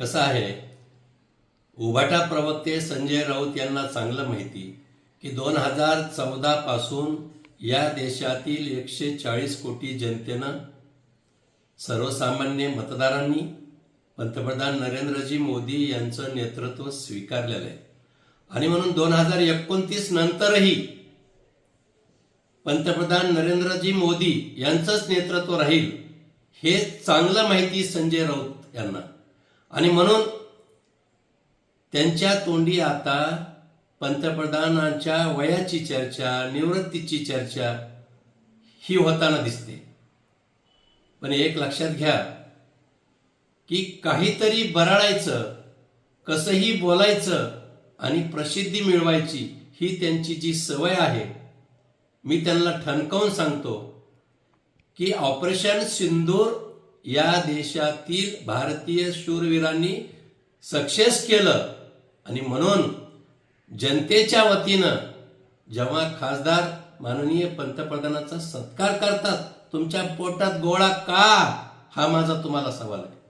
कसं आहे? उभाटा प्रवक्ते संजय राऊत यांना चांगलं माहिती की दोन हजार चौदा पासून या देशातील एकशे चाळीस कोटी जनतेनं सर्वसामान्य मतदारांनी पंतप्रधान नरेंद्रजी मोदी यांचं नेतृत्व स्वीकारलेलं आहे. आणि म्हणून दोन हजार एकोणतीस नंतरही पंतप्रधान नरेंद्रजी मोदी यांचंच नेतृत्व राहील हे चांगलं माहिती संजय राऊत यांना. आणि म्हणून त्यांच्या तोंडी आता पंतप्रधानांच्या वयाची चर्चा निवृत्तीची चर्चा ही होताना दिसते. पण एक लक्षात घ्या की काहीतरी बराळायचं कसंही बोलायचं आणि प्रसिद्धी मिळवायची ही त्यांची जी सवय आहे मी त्यांना ठणकावून सांगतो की ऑपरेशन सिंदूर या देशातील भारतीय शूरवीरांनी सक्सेस केलं. आणि म्हणून जनतेच्या वतीनं जेव्हा खासदार माननीय पंतप्रधानाचा सत्कार करतात तुमच्या पोटात गोळा का? हा माझा तुम्हाला सवाल आहे.